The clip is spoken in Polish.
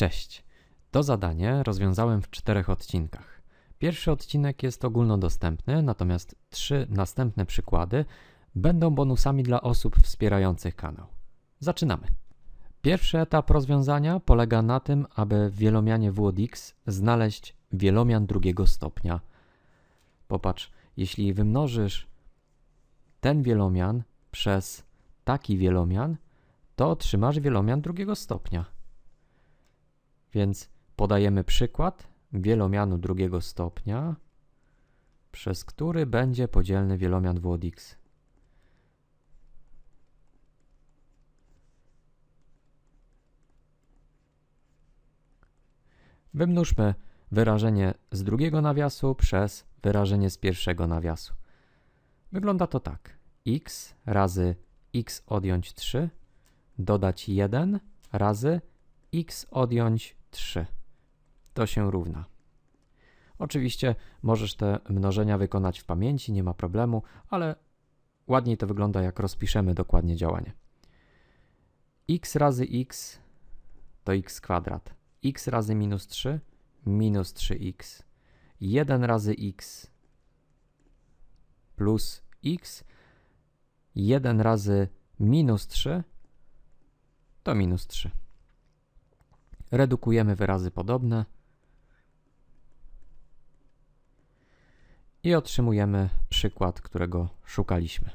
Cześć. To zadanie rozwiązałem w czterech odcinkach. Pierwszy odcinek jest ogólnodostępny, natomiast trzy następne przykłady będą bonusami dla osób wspierających kanał. Zaczynamy. Pierwszy etap rozwiązania polega na tym, aby w wielomianie WODX znaleźć wielomian drugiego stopnia. Popatrz, jeśli wymnożysz ten wielomian przez taki wielomian, to otrzymasz wielomian drugiego stopnia. Więc podajemy przykład wielomianu drugiego stopnia, przez który będzie podzielny wielomian WODX. Wymnóżmy wyrażenie z drugiego nawiasu przez wyrażenie z pierwszego nawiasu. Wygląda to tak. x razy x odjąć 3 dodać 1 razy x odjąć 3. To się równa. Oczywiście możesz te mnożenia wykonać w pamięci, nie ma problemu, ale ładniej to wygląda, jak rozpiszemy dokładnie działanie. x razy x to x kwadrat. x razy minus 3 minus 3x. 1 razy x plus x. 1 razy minus 3 to minus 3. Redukujemy wyrazy podobne i otrzymujemy przykład, którego szukaliśmy.